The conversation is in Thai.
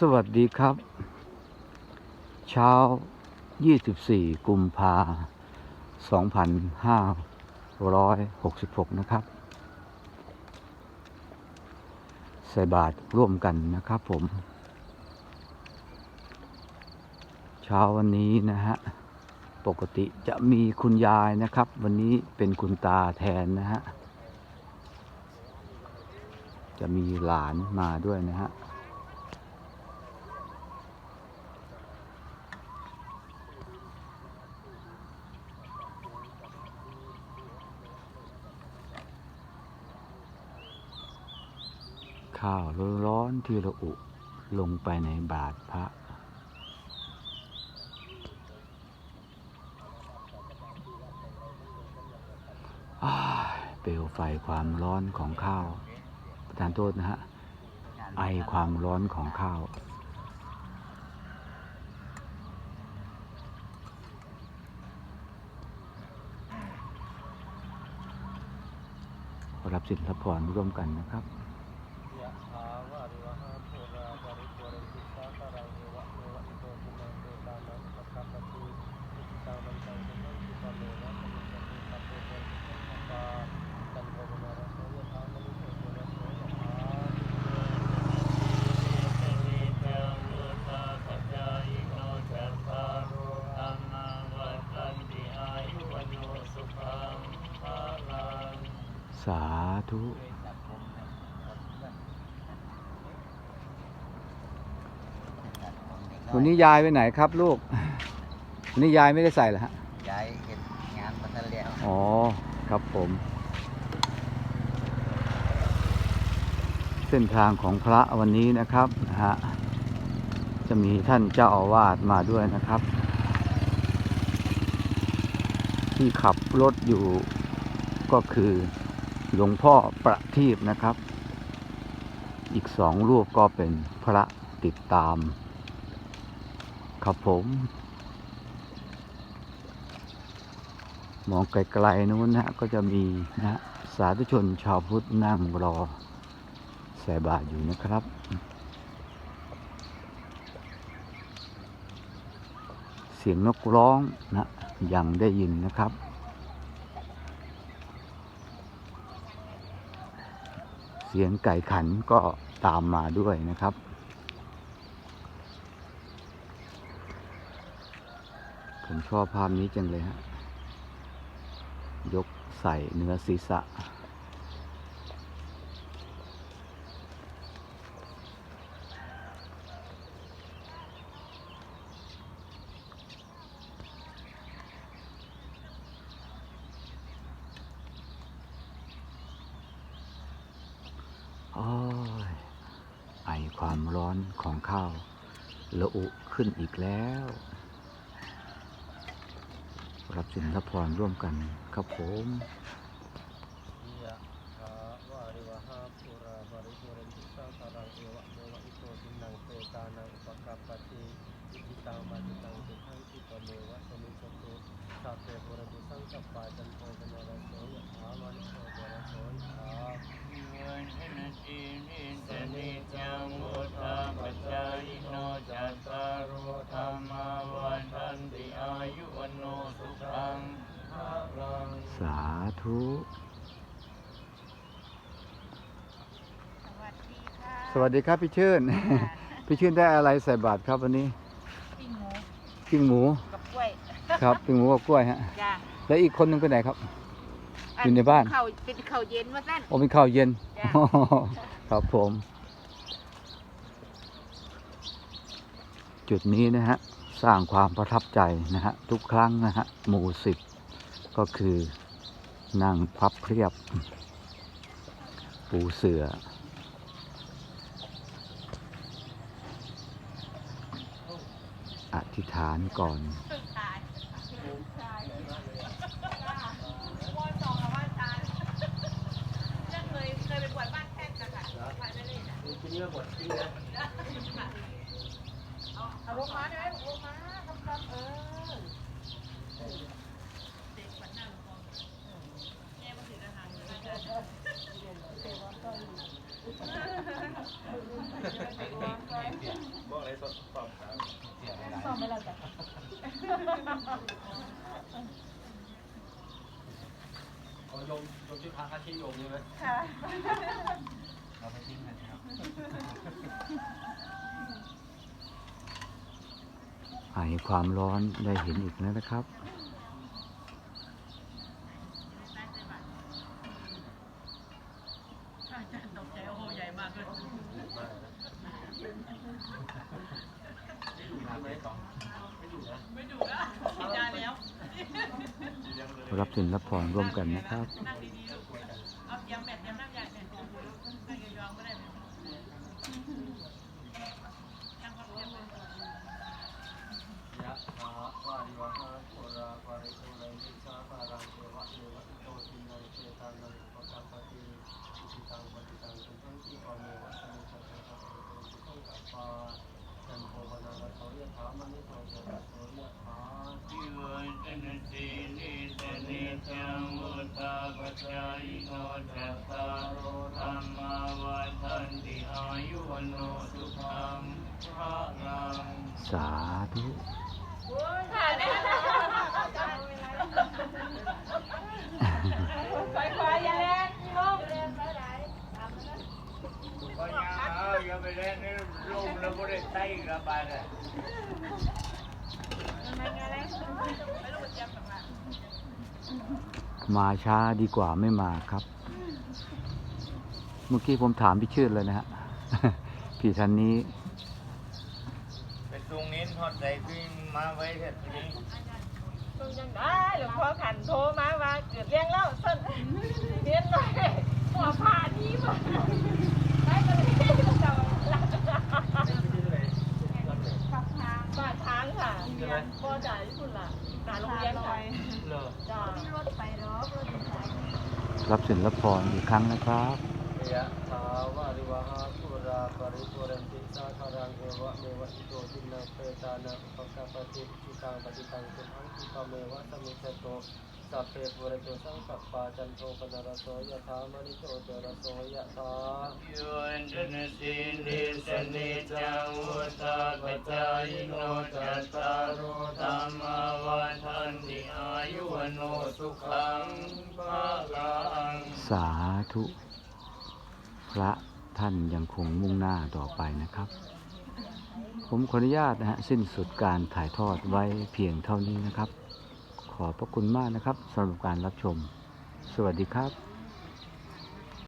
สวัสดีครับ เช้า 24 กุมภา2566 นะครับ ใส่บาตรร่วมกันนะครับผม เช้าวันนี้นะฮะ ปกติจะมีคุณยายนะครับ วันนี้เป็นคุณตาแทนนะฮะ จะมีหลานมาด้วยนะฮะ ข้าวร้อนๆที่ระอุลงไปในบาทพระเปลวไฟความร้อนของข้าว ประทานโทษนะฮะ ไอความร้อนของข้าว รับสิทธิรับพรร่วมกันนะครับ ยะถาวาริวหาปุราปริปุเรนติสาคารังเอวะเมวะอิโตทินังเตตานังปัคคปติอิทิตังมันตังสุนังคิปะเมนะสมิจจตุสัพเพเตสัพพะตันโทปนาระโสยะถามณิโสยะโสยะถา สาธุ วันนี้ยายไปไหนครับลูก วันนี้ยายไม่ได้ใส่เหรอฮะย้ายเห็นงานมาทันแล้วอ๋อ ครับผม เส้นทางของพระวันนี้นะครับนะฮะ จะมีท่านเจ้าอาวาสมาด้วยนะครับ ที่ขับรถอยู่ก็คือ หลวงพ่อประทีปนะครับ อีกสองรูปก็เป็นพระติดตาม ครับผม มองไกลๆนู้นนะก็จะมีนะฮะสาธุชนชาวพุทธนั่งรอใส่บาตรอยู่นะครับเสียงนกร้องนะยังได้ยินนะครับ เสียงไก่ขันก็ตามมาด้วยนะครับ ผมชอบภาพนี้จังเลยฮะ ยกใส่เนื้อศีรษะ โอ้ย ไอ ความร้อนของข้าวระอุขึ้นอีกแล้ว รับสินรับพรร่วมกันครับผม ธุสวัสดีค่ะสวัสดีครับพี่ชื่น พี่ชื่นได้อะไรใส่บาตรครับวันนี้ปิ้งหมูปิ้งหมูกับกล้วยครับปิ้งหมูกับกล้วยฮะจ้าแล้วอีกคนหนึงไปไหนครับ อยู่ในบ้านข้าวเป็นข้าวเย็นว่าสั้นโอ้เป็นข้าวเย็นจ้ะครับผม จุดนี้นะฮะ สร้างความประทับใจนะฮะ ทุกครั้งนะฮะ หมู่สิบก็คือ นั่งพับเพียบ ปูเสือ อธิษฐานก่อนเอาลงมาได้ไหมลงมาทำกันเออเด็กฝันหน้าหลวงพ่อแม่มาถึงอาหารเลย บอกอะไรสดสอบถามสอบไม่เราจ้ะเอาโยมโยมชื่อพระอาชีพโยมใช่ไหมค่ะเราไปทิ้งกันครับไอความร้อนได้เห็นอีกแล้วนะครับ ตกใจ โอ้โหใหญ่มากเลยไม่ต้องไม่ดูนะไม่ดูนะกินยาแล้วรับสินรับผ่อนร่วมกันนะครับ นั่งดีๆลูกเอาเตรียมแบตเตรียมนั่งยองๆก็ได้ไหมนั่งพักเตรียมเลย ยะถาวาริวหาปุราปาริปุเรนติสาคารังเทวะเทวะอิโตทินังเทตานังอุปกัปปติอิจิตังปฏิตังตุทังที่ปะเมวะสมิจฉาสังฆะเอตุสุขังกัปปาจันโทปนาลโสยะถามณิโตเจระโสยะถา ทิวันตนสีนิสนิจังวุตาปจายโนจัตตารโอธรรมาวันทันติอายุวัน โนสุขังพระรังสาธุค่ะเนี่ยไปขวาอย่าแรงลงก็ยังเอาอย่าไปเล่นนี่ลมแล้วก็ได้ไต่กระบาดเลยไม่ไงแรงไม่รู้เตรียมแบบว่ามาช้าดีกว่าไม่มาครับ เมื่อกี้ผมถามพี่ชื่อเลยนะฮะ พี่ท่านนี้ไปตรงนี้ทอดใจพี่มาไว้เถอะทีนี้ตรงยังได้หลวงพ่อขันโทรมาว่าเกิดเรื่องแล้วส้นเรียนหน่อยหัวผ่านี้มาได้กันเลยจะหลับบ้านช้างค่ะพ่อจ่ายที่คุณล่ะหาโรงเรียนค่ะเหรอจ้ารับสินรับพรอีกครั้งนะครับยะถาวาริวหา ปราปาริปุเรนติสาคารังเอวะเมวะอิโตทินังเปตานังอุปกัปปติจิตังปฏิตังตุทังที่ปะเมวะสมิจโตสัพเพปุเรตุสังสัปปาจันโทปนรโสยถามณิโชติรโสยถาทิวันตนสีนิสนิจังวุตาปจายโนจัตตารโอธรรมาวันทันติอายุวันโนสุขังพระรังสาธุพระ ท่านยังคงมุ่งหน้าต่อไปนะครับ ผมขออนุญาตนะฮะสิ้นสุดการถ่ายทอดไว้เพียงเท่านี้นะครับ ขอบพระคุณมากนะครับสำหรับการรับชม สวัสดีครับ